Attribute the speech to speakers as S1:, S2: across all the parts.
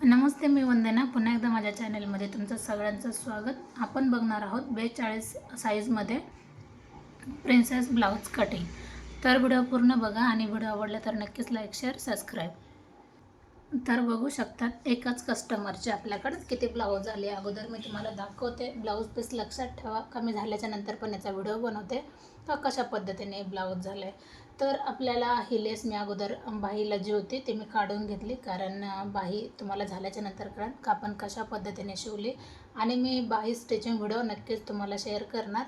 S1: नमस्ते मी वंदना. पुन्हा एकदा माझ्या चॅनलमध्ये तुमचं सगळ्यांचं स्वागत. आपण बघणार आहोत बेचाळीस साईजमध्ये प्रिन्सेस ब्लाऊज कटिंग तर व्हिडिओ पूर्ण बघा आणि व्हिडिओ आवडला तर नक्कीच लाईक शेअर सबस्क्राईब तर बघू शकतात एकाच कस्टमरचे आपल्याकडे किती ब्लाऊज आले अगोदर मी तुम्हाला दाखवते. ब्लाऊज पीस लक्षात ठेवा कमी झाल्याच्यानंतर पण याचा व्हिडिओ बनवते. का कशा पद्धतीने ब्लाऊज झाले तर आपल्याला ही लेस मी अगोदर बाहीला जी होती ती मी काढून घेतली. कारण बाही तुम्हाला झाल्याच्यानंतर कारण का आपण कशा पद्धतीने शिवली. आणि मी बाही स्टिचिंग व्हिडिओ नक्कीच तुम्हाला शेअर करणार.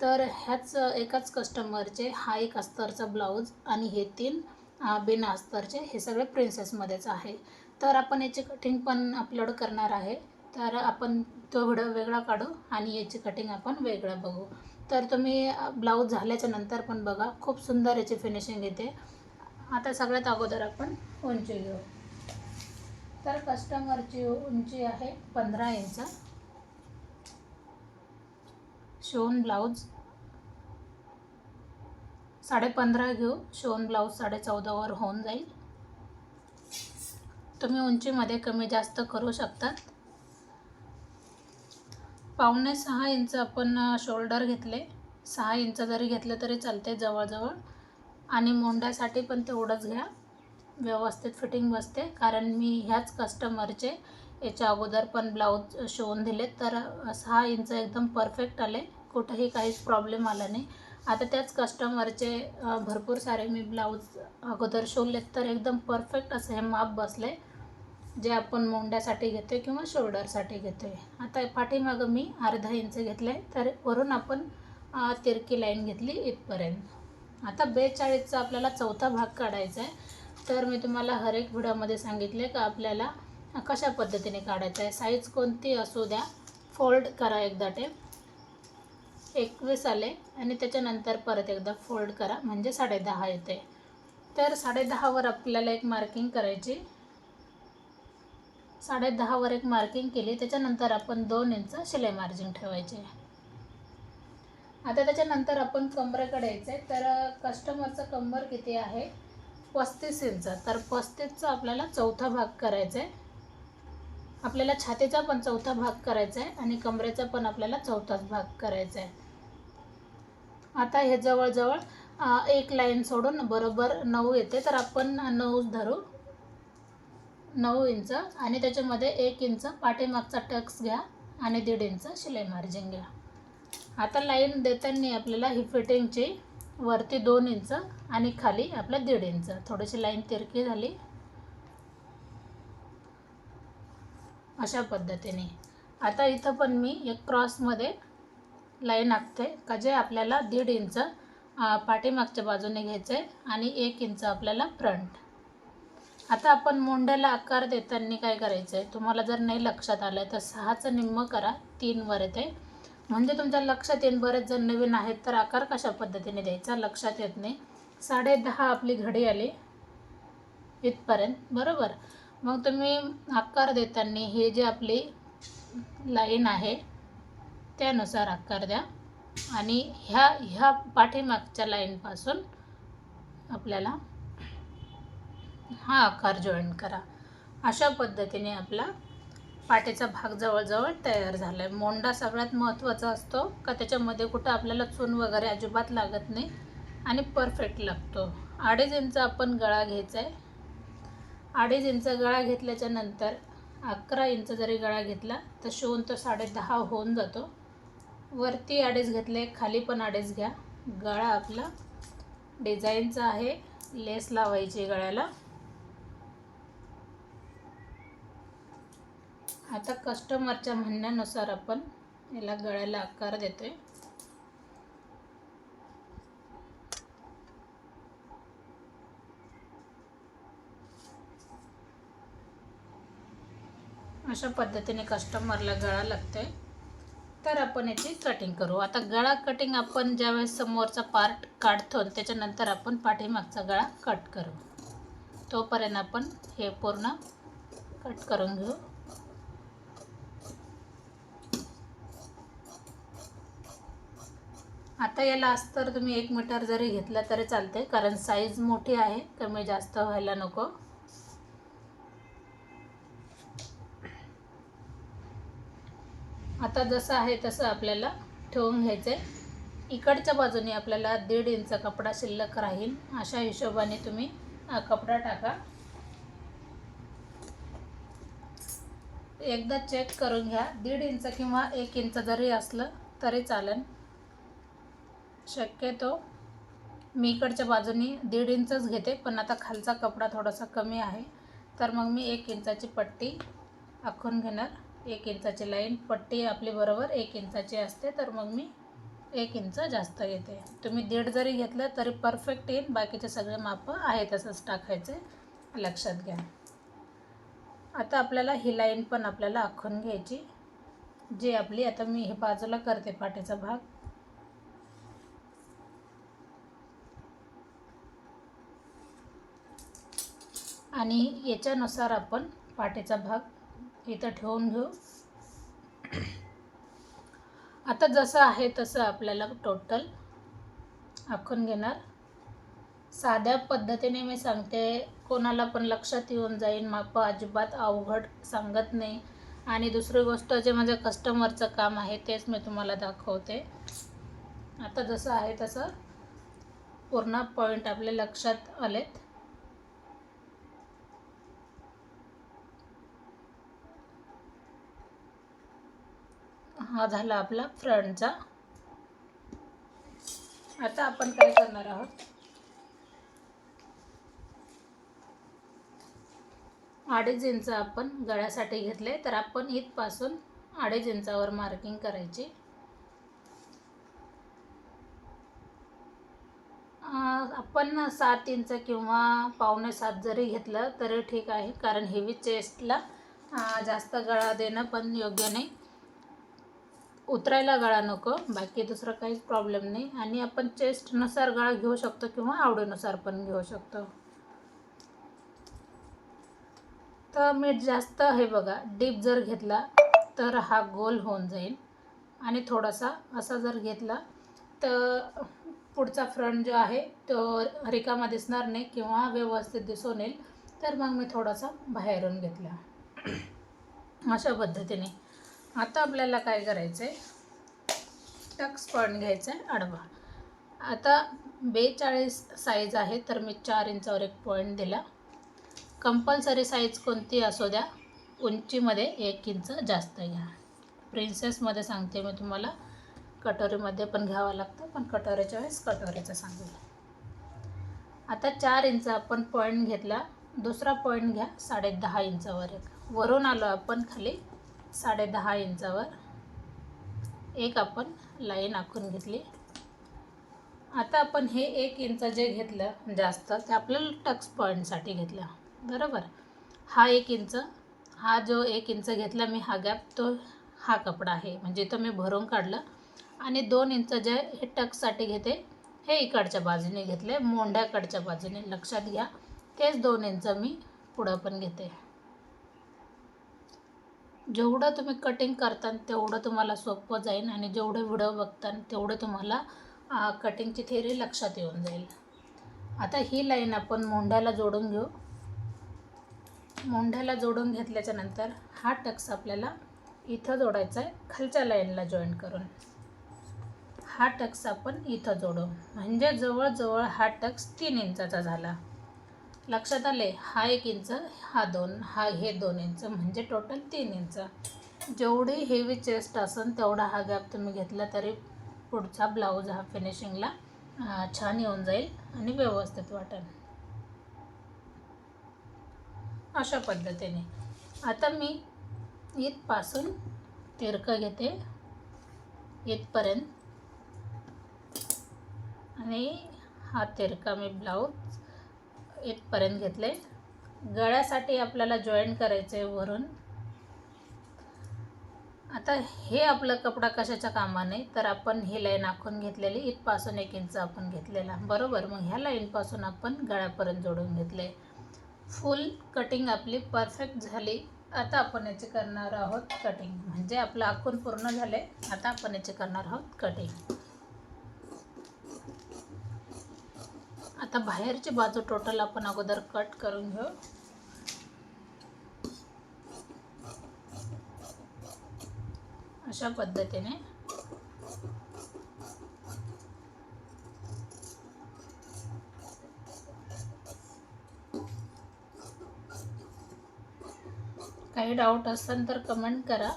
S1: तर ह्याच एकाच कस्टमरचे हा एक अस्तरचा ब्लाऊज आणि हे तीन बिनास तरचे हे सगळे प्रिन्सेसमध्येच आहे. तर आपण याची कटिंग पण अपलोड करणार आहे. तर आपण तो व्हिडिओ वेगळा काढू आणि याची कटिंग आपण वेगळं बघू. तर तुम्ही ब्लाऊज झाल्याच्यानंतर पण बघा खूप सुंदर याची फिनिशिंग येते. आता सगळ्यात अगोदर आपण उंची घेऊ. तर कस्टमरची उंची आहे पंधरा इंच. शिवून ब्लाऊज साडेपंधरा घेऊ. शिवून ब्लाऊज साडे चौदावर होऊन जाईल. तुम्ही उंचीमध्ये कमी जास्त करू शकतात पावणे सहा इंच आपण शोल्डर घेतले. सहा इंच जरी घेतलं तरी चालते जवळजवळ. आणि मोंड्यासाठी पण तेवढंच घ्या. व्यवस्थित फिटिंग बसते. कारण मी ह्याच कस्टमरचे याच्या अगोदर पण ब्लाऊज शिवून दिले तर सहा इंच एकदम परफेक्ट आले. कुठंही काहीच प्रॉब्लेम आला नाही. आता त्याच कस्टमरचे भरपूर सारे मी ब्लाऊज अगोदर शिवलेत तर एकदम परफेक्ट असं हे माप बसले जे आपण मोंड्यासाठी घेतो आहे किंवा शोल्डरसाठी घेतो आहे आता पाठीमागं मी अर्धा इंच घेतलं आहे तर वरून आपण तिरकी लाईन घेतली इथपर्यंत. आता बेचाळीसचा आपल्याला चौथा भाग काढायचा आहे. तर मी तुम्हाला हर एक व्हिडिओमध्ये सांगितले का आपल्याला कशा पद्धतीने काढायचं आहे? साईज कोणती असू द्या फोल्ड करा एकदा टेप एकवीस आले आणि त्याच्यानंतर परत एकदा फोल्ड करा म्हणजे साडेदहा येते. तर साडेदहावर आपल्याला एक मार्किंग करायची. साडेदहावर एक मार्किंग केली त्याच्यानंतर आपण दोन इंच शिलाई मार्जिन ठेवायचे. आता त्याच्यानंतर आपण कमरेकडे यायचं आहे तर कस्टमरचं कंबर किती आहे? पस्तीस इंच तर पस्तीसचा आपल्याला चौथा भाग करायचा आहे आपल्याला छातीचा पण चौथा भाग करायचा आहे आणि कमरेचा पण आपल्याला चौथाच भाग करायचा आहे. आता हे जवळजवळ एक लाईन सोडून बरोबर नऊ येते. तर आपण नऊच धरू. नऊ इंच आणि त्याच्यामध्ये एक इंच पाठीमागचा टक्स घ्या आणि दीड इंच शिलाई मार्जिन घ्या. आता लाईन देताना आपल्याला ही फिटिंगची वरती दोन इंच आणि खाली आपलं दीड इंच. थोडीशी लाईन तिरकी झाली. अशा पद्धतीने. आता इथं पण मी एक क्रॉसमध्ये लाईन आखते का जे आपल्याला दीड इंच पाठीमागच्या बाजूने घ्यायचं आहे आणि एक इंच आपल्याला फ्रंट. आता आपण मोंड्याला आकार देताना काय करायचं आहे तुम्हाला जर नाही लक्षात आलं तर सहाचं निम्म करा तीनवर येते. म्हणजे तुमच्या लक्षात येईन बरेच जण नवीन आहेत तर आकार कशा पद्धतीने द्यायचा? लक्षात येत नाही. साडे दहा आपली घडी आली इथपर्यंत बरोबर? मग तुम्ही आकार देताना हे जे आपली लाईन आहे त्यानुसार आकार द्या. आणि ह्या ह्या पाठीमागच्या लाईनपासून आपल्याला हा आकार जॉईन करा. अशा पद्धतीने आपला पाठीचा भाग जवळजवळ तयार झाला आहे मोंडा सगळ्यात महत्त्वाचा असतो का त्याच्यामध्ये कुठं आपल्याला चून वगैरे अजिबात लागत नाही आणि परफेक्ट लागतो. अडीच इंच आपण गळा घ्यायचा आहे अडीच इंच गळा घेतल्याच्या नंतर अकरा इंच जरी गळा घेतला तर शिवून तो साडे दहा होऊन जातो. वरती अडीच घेतले खाली पण अडीच घ्या. गळा आपला डिझाईनचा आहे. लेस लावायची गळ्याला. आता कस्टमरच्या म्हणण्यानुसार आपण याला गळ्याला आकार देतोय. अशा पद्धतीने कस्टमरला गळा लागतोय. तर आपण याची कटिंग करू. आता गळा कटिंग आपण ज्यावेळेस समोरचा पार्ट काढतो त्याच्यानंतर आपण पाठीमागचा गळा कट करू. तोपर्यंत आपण हे पूर्ण कट करून घेऊ. आता याला अस्तर तुम्ही एक मीटर जरी घेतलं तरी चालते कारण साईज मोठी आहे कमी जास्त व्हायला नको. आता जसं आहे तसं आपल्याला ठेवून घ्यायचं आहे इकडच्या बाजूने आपल्याला दीड इंच कपडा शिल्लक राहील. अशा हिशोबाने तुम्ही हा कपडा टाका. एकदा चेक करून घ्या. दीड इंच किंवा एक इंच जरी असलं तरी चालेल. शक्यतो मी इकडच्या बाजूनी दीड इंचच घेते पण आता खालचा कपडा थोडासा कमी आहे. तर मग मी एक इंचाची पट्टी आखून घेणार. एक इंचाची लाईन पट्टी आपली बरोबर एक इंचाची असते तर मग मी एक इंच जास्त येते तुम्ही दीड जरी घेतलं तरी परफेक्ट येईल. बाकीचे सगळे मापं आहे तसंच टाकायचे. लक्षात घ्या. आता आपल्याला ही लाईन पण आपल्याला आखून घ्यायची. जी आपली आता मी हे बाजूला करते पाठीचा भाग. आणि याच्यानुसार आपण पाठीचा भाग इथं ठेवून घेऊ. आता जसं आहे तसं आपल्याला टोटल आखून घेणार. साध्या पद्धतीने मी सांगते कोणाला पण लक्षात येऊन जाईन माप अजिबात अवघड सांगत नाही. आणि दुसरी गोष्ट जे माझ्या कस्टमरचं काम आहे तेच मी तुम्हाला दाखवते. आता जसं आहे तसं पूर्ण पॉईंट आपले लक्षात आलेत. हा झाला आपला फ्रंटचा. आता आपण काय करणार आहोत? अडीच इंच आपण गळ्यासाठी घेतले तर आपण इथपासून अडीच इंचावर मार्किंग करायची. आपण सात इंच किंवा पावणे सात जरी घेतलं तरी ठीक आहे कारण हेवी चेस्टला जास्त गळा देणं पण योग्य नाही. उतरायला गळा नको बाकी दुसरं काहीच प्रॉब्लेम नाही. आणि आपण चेस्टनुसार गळा घेऊ शकतो किंवा आवडीनुसार पण घेऊ शकतो. तर मीठ जास्त हे बघा डीप जर घेतला तर हा गोल होऊन जाईल. आणि थोडासा असा जर घेतला तर पुढचा फ्रंट जो आहे तो रिकामा दिसणार नाही किंवा व्यवस्थित दिसून येईल. तर मग मी थोडासा बाहेरून घेतला. अशा पद्धतीने. आता आपल्याला काय करायचं आहे टक्स पॉईंट घ्यायचा आहे आडवा. आता बेचाळीस साईज आहे तर मी चार इंचावर एक पॉईंट दिला. कंपल्सरी साईज कोणती असू द्या उंचीमध्ये एक इंच जास्त घ्या. प्रिन्सेसमध्ये सांगते मी तुम्हाला कटोरीमध्ये पण घ्यावं लागतं पण कटोरीच्या वेळेस कटोरीचं सांगेल. आता चार इंच आपण पॉईंट घेतला दुसरा पॉईंट घ्या साडे दहा इंचावर एक. वरून आलो आपण खाली साडे दहा इंचावर एक आपण लाईन आखून घेतली. आता आपण हे एक इंच जे घेतलं जास्त ते आपल्याला टक्स पॉईंटसाठी घेतलं. बरोबर? हा एक इंच हा जो एक इंच घेतला मी हा गॅप तो हा कपडा आहे. म्हणजे इथं मी भरून काढलं आणि दोन इंच जे हे टक्ससाठी घेते हे इकडच्या बाजूने घेतले. मोंढ्याकडच्या बाजूने लक्षात घ्या. तेच दोन इंच मी पुढं पण घेते. जेवढं तुम्ही कटिंग करता तेवढं तुम्हाला सोपं जाईल आणि जेवढे व्हिडिओ बघता तेवढं तुम्हाला कटिंगची थेरी लक्षात येऊन जाईल. आता ही लाईन आपण मोंढ्याला जोडून घेऊ. मोंढ्याला जोडून घेतल्याच्या नंतर हा टक्स आपल्याला इथं जोडायचा आहे खालच्या लाईनला जॉईन करून. हा टक्स आपण इथं जोडू. म्हणजे जवळजवळ हा टक्स तीन इंचाचा झाला. लक्षात आले हा एक इंच हा दोन हा हे दोन इंच म्हणजे टोटल तीन इंच. जेवढी हेवी चेस्ट असेल तेवढा हा गॅप तुम्ही घेतला तरी पुढचा ब्लाऊज हा फिनिशिंगला छान येऊन जाईल आणि व्यवस्थित वाटेल. अशा पद्धतीने. आता मी इथपासून तिरकं घेते इथपर्यंत. आणि हा तिरका मी ब्लाऊज इथपर्यंत घेतले. गळ्यासाठी आपल्याला जॉईन करायचं आहे वरून. आता हे आपलं कपडा कशाच्या कामाने? तर आपण ही लाईन आखून घेतलेली. इथपासून एक इंच आपण घेतलेला. बरोबर? मग ह्या लाईनपासून आपण गळ्यापर्यंत जोडून घेतले. फुल कटिंग आपली परफेक्ट झाली. आता आपण याचे करणार आहोत कटिंग म्हणजे आपलं आखून पूर्ण झाले. आता आपण याचे करणार आहोत कटिंग आता बाहेरची बाजू टोटल आपण अगोदर कट करून घेऊ. अशा पद्धतीने. काही डाऊट असेल तर कमेंट करा.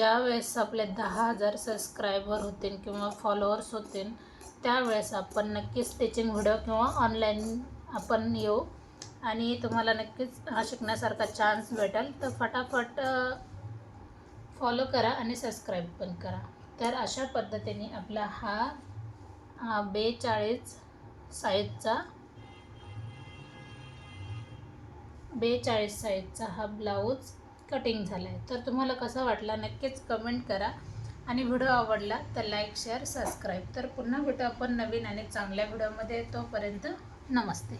S1: ज्या वेळेस आपले दहा हजार सबस्क्रायबर होतील किंवा फॉलोअर्स होतील त्यावेळेस आपण नक्कीच स्टिचिंग व्हिडिओ किंवा ऑनलाईन आपण येऊ. आणि तुम्हाला नक्कीच हा शिकण्यासारखा चान्स भेटेल. तर फटाफट फॉलो करा आणि सबस्क्राईब पण करा. तर अशा पद्धतीने आपला हा हा बेचाळीस साईजचा बेचाळीस साईजचा हा ब्लाऊज कटिंग झालं आहे तर तुम्हाला कसा वाटला नक्कीच कमेंट करा. आणि व्हिडिओ आवडला तर लाईक शेअर सबस्क्राईब तर पुन्हा भेटू आपण नवीन आणि चांगल्या व्हिडिओमध्ये तोपर्यंत नमस्ते.